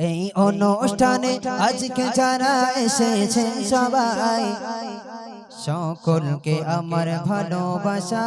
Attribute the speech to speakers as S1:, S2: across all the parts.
S1: এই অনুষ্ঠানে আজকে যারা এসেছেন সবাই সকলকে আমার ভালোবাসা।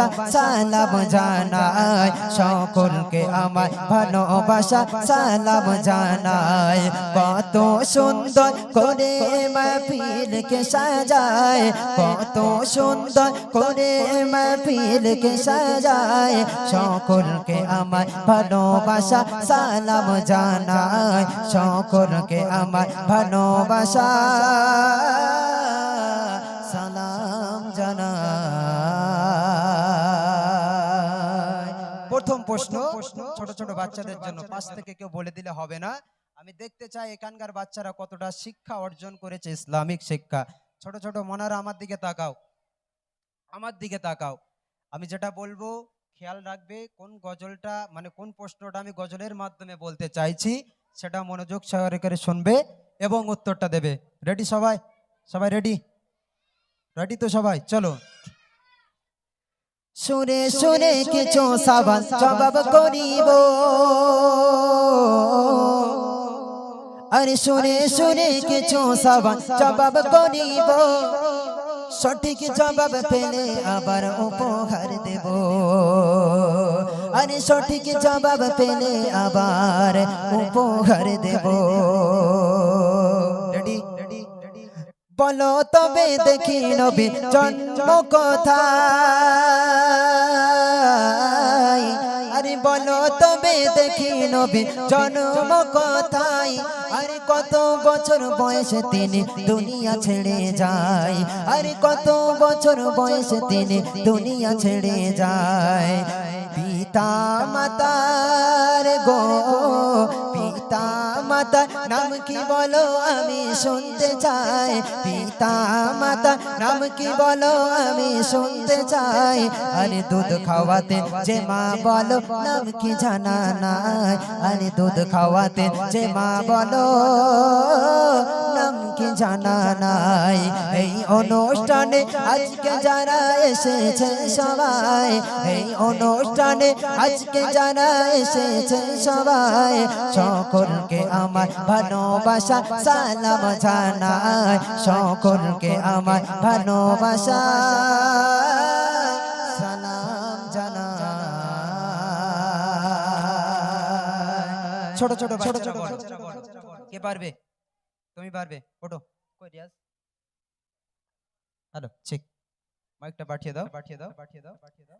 S1: সালাম জানাই। সকলকে আমার ভালোবাসা, সালাম জানাই। কত সুন্দর করে মাহফিলকে সাজায়। কত সুন্দর করে মাহফিলকে সাজায়। সকলকে আমার ভালোবাসা, সালাম জানাই। সকলকে আমার ভালোবাসা। প্রশ্ন ছোট ছোট বাচ্চাদের জন্য। পাশ থেকে কেউ বলে দিলে হবে না। আমি দেখতে চাই এখানকার বাচ্চারা কতটা শিক্ষা অর্জন করেছে ইসলামিক শিক্ষা। ছোট ছোট মনারা আমার দিকে তাকাও। আমার দিকে তাকাও। আমি যেটা বলব খেয়াল রাখবে কোন গজলটা মানে কোন প্রশ্নটা আমি গজলের মাধ্যমে বলতে চাইছি সেটা মনোযোগ সহকারে শুনবে এবং উত্তরটা দেবে। রেডি সবাই? সবাই রেডি রেডি তো সবাই? চলো। শুনে শুনে কিছু সাবান জবাব করিব। আরে শুনে শুনে কিছু সাবান জবাব করিব। সঠিক জবাব পেলে আবার উপহার দেব। আরে সঠিক জবাব পেলে আবার উপহার দেব। বলো তবে দেখি নবী জন্ম কোথায়? আরে বলো তবে দেখি নবী জন্ম কোথায়? আরে কত বছর বয়সে তিনি দুনিয়া ছেড়ে যায়? আরে কত বছর বয়সে তিনি দুনিয়া ছেড়ে যায়? পিতা মাতার গো মাতার নাম কি বলো আমি শুনতে চাই? পিতা মাতা নাম কি বলো আমি শুনতে চাই? আরে দুধ খাওয়াতে যে মা বলো নাম কি জানা নাই? আরে দুধ খাওয়াতে যে মা বলো কি জানা নাই এই অনুষ্ঠানে আজকে যারা এসেছে সবাই এই অনুষ্ঠানে আজকে যারা এসেছে সবাই সকলকে আমার ভালোবাসা সালাম জানাই সকলকে আমার ভালোবাসা সালাম জানাই ছোট ছোট ছোট ছোট কে পারবে তুমি পারবে ওটো কই রিয়াজ? হ্যালো ঠিক মাইকটা পাঠিয়ে দাও। পাঠিয়ে দাও। পাঠিয়ে দাও। পাঠিয়ে দাও।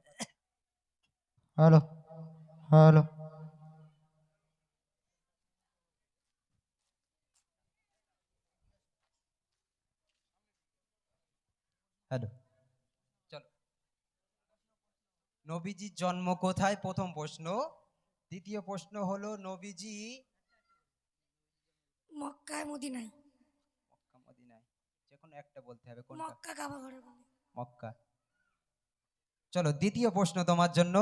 S1: Hello hello. হ্যালো। চলো। নবীজির জন্ম কোথায়? প্রথম প্রশ্ন। দ্বিতীয় প্রশ্ন হলো, নবীজি
S2: মক্কায় মদিনায়।
S1: মক্কা মদিনায়। যে কোনো একটা বলতে হবে কোনটা?
S2: মক্কা কাবা ঘরে
S1: মক্কা। চলো দ্বিতীয় প্রশ্ন তোমার জন্য।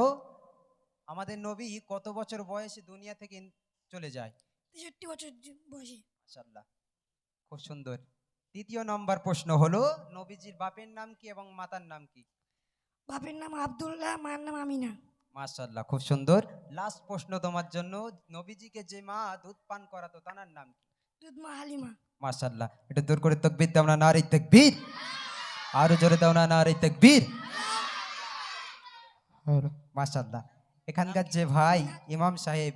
S1: আমাদের নবী কত বছর বয়সে দুনিয়া থেকে চলে যায়?
S2: তেষট্টি বছর বয়সে।
S1: মাশাআল্লাহ। খুব সুন্দর। তৃতীয় নম্বর প্রশ্ন হলো নবীজির বাপের নাম কি এবং মাতার নাম কি?
S2: বাপের নাম আব্দুল্লাহ মায়ের নাম আমিনা।
S1: মাশাআল্লাহ খুব সুন্দর। লাস্ট প্রশ্ন তোমার জন্য। নবীজিকে যে মা দুধ পান করাতো তার নাম কি?
S2: দুধ মা হালিমা
S1: মাশাআল্লাহ। একটু দূর করে তকবীর দাও না নারী তকবীর। আরও জোরে দাও না নারী তকবীর। মাশাআল্লাহ। এখানকার যে ভাই ইমাম সাহেব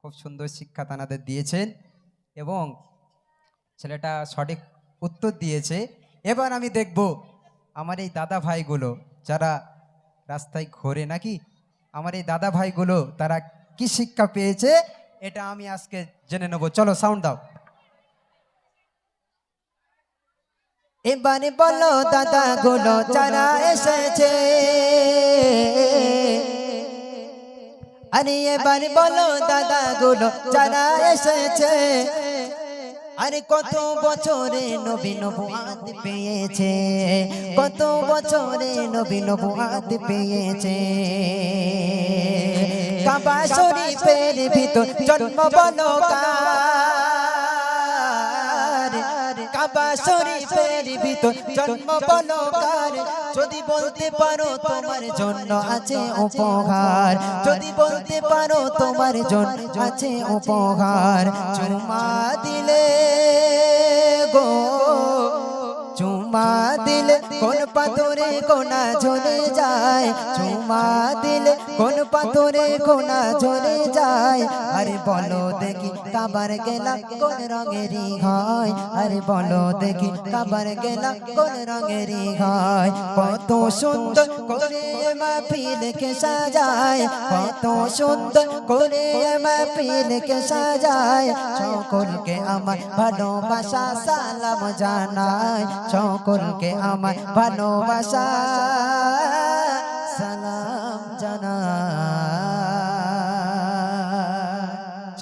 S1: খুব সুন্দর শিক্ষা তানাদের দিয়েছেন এবং ছেলেটা সঠিক উত্তর দিয়েছে। এবার আমি দেখব আমার এই দাদা ভাইগুলো যারা রাস্তায় ঘোরে নাকি আমার এই দাদা ভাইগুলো তারা কি শিক্ষা পেয়েছে? এটা আমি আজকে জেনে নেব। চলো সাউন্ড দাও। এবারে বলো দাদা গুলো যারা এসেছে। আরে এবার বলো দাদা গুলো যারা এসেছে। আরে কত বছরে নবী নবুয়াত পেয়েছে? কত বছরে নবী নবুয়াত পেয়েছে? কাবা শরীফের ভিতর? জন্ম বলো কার কাবা শরীফের ভিতর? জন্ম বলো কার? যদি বলতে পারো তোমার জন্য আছে উপহার। যদি বলতে পারো তোমার জন্য আছে উপহার। চুমা দিলে গো, চুমা দিলে কোন পাথরে কোনা ঝরে যায়? চুমা দিলে কোন পাথরে কোনা ঝরে যায়? আরে বলো দেখি কাবার গেলা কোন রঙেরই হয়? আরে বলো দেখি কাবার গেলা কোন রঙেরই হয়? কত সুন্দর করে মাহফিলকে সাজায়। কত সুন্দর করে মাহফিলকে সাজায়। সকলকে আমার ভালোবাসা, সালাম জানায়। সকলকে আমার ভালোবাসা। সালাম জানায়।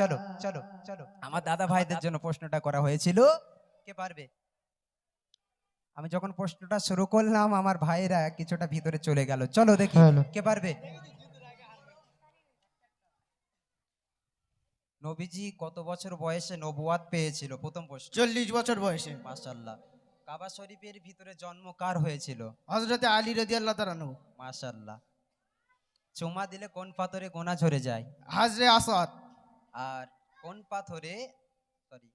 S1: চলো চলো চলো। আমার দাদা ভাইদের জন্য প্রশ্নটা করা হয়েছিল। কে পারবে? আমি যখন প্রশ্নটা শুরু করলাম আমার ভাইরা কিছুটা ভিতরে চলে গেল। চলো দেখি কে পারবে? নবীজি কত বছর বয়সে নবুয়াত পেয়েছিল? প্রথম প্রশ্ন।
S3: চল্লিশ বছর বয়সে।
S1: মাশাল্লাহ কাবা শরীফের ভিতরে জন্ম কার হয়েছিল?
S3: হজরতে আলী রদি আল্লাহ তালানু
S1: মাশাল্লাহ চুমা দিলে কোন পাথরে গোনা ঝরে যায়?
S3: হাজরে আসাদ।
S1: আর কোন পাথরে সরি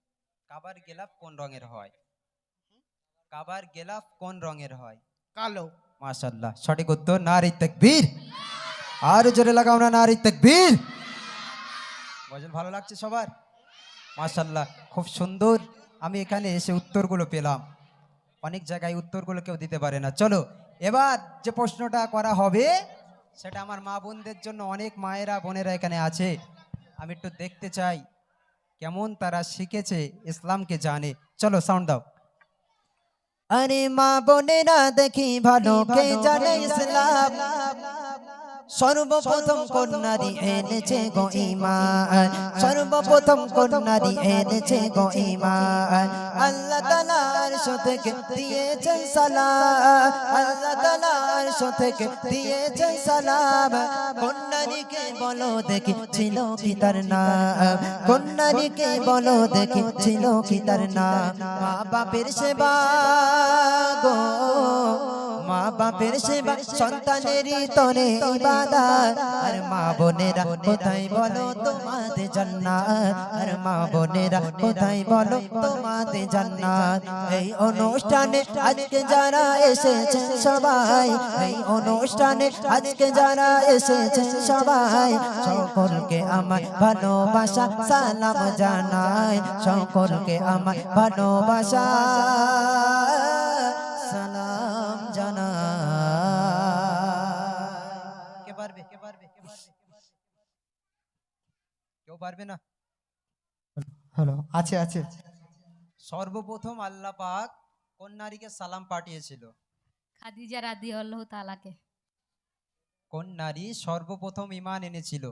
S1: কাবার গেলাফ কোন রঙের হয়? কাবার গেলাফ কোন রঙের হয়?
S3: কালো।
S1: মাশাল্লাহ সঠিক উত্তর নারী তাকবীর। আর জোরে লাগাও না নারী তাকবীর। গজল ভালো লাগছে সবার? মাশাল্লাহ খুব সুন্দর। আমি এখানে এসে উত্তরগুলো পেলাম। অনেক জায়গায় উত্তরগুলো কেউ দিতে পারে না। চলো এবার যে প্রশ্নটা করা হবে সেটা আমার মা বোনদের জন্য অনেক মায়েরা বোনেরা এখানে আছে। আমি একটু দেখতে চাই কেমন তারা শিখেছে ইসলামকে জানে। চলো সাউন্ড দাও। আরে মা বোনেরা দেখি ভালো কে জানে ইসলাম? সর্বপ্রথম কন্যারি এনেছে গো ইমান সর্বপ্রথম কন্যারি এনেছে গো ইমান আল্লাহ তালার থেকে দিয়েছেন সালাম। আল্লাহ তালার থেকে দিয়েছেন সালাম। কন্যারিকে বলো দেখি ছিল কি তার নাম। কন্যারিকে বলো দেখি ছিল কি তার নাম। মা বাপের সেবা গো। বাপের সেবা তরে ইবাদত। আর মা বোনেরা কোথায় বলো তোমাদের জান্নাত? আর মা বোনেরা কোথায় বলো তোমাদের জান্নাত? এই অনুষ্ঠানে আজকে যারা এসেছেন সবাই এই অনুষ্ঠানে আজকে যারা এসেছেন সবাই সকলকে আমার ভালোবাসা সালাম জানাই। সকলকে আমার ভালোবাসা। কেউ পারবে না?
S4: হ্যালো আছে আছে।
S1: সর্বপ্রথম আল্লাহ পাক কোন নারীকে সালাম পাঠিয়েছিল?
S5: খাদিজা রাদি আল্লাহ তালাকে
S1: কোন নারী সর্বপ্রথম ইমান এনেছিল?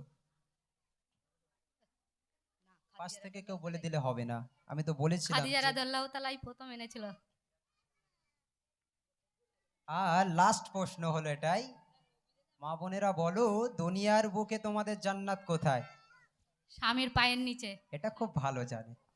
S1: পাশ থেকে কেউ বলে দিলে হবে না। আমি তো বলেছিলাম
S5: খাদিজা রাদি আল্লাহ তালাই প্রথম এনেছিল।
S1: আর লাস্ট প্রশ্ন হলো এটাই। মা বোনেরা বলো দুনিয়ার বুকে তোমাদের জান্নাত কোথায়?
S5: স্বামীর পায়ের নিচে।
S1: এটা খুব ভালো জানে।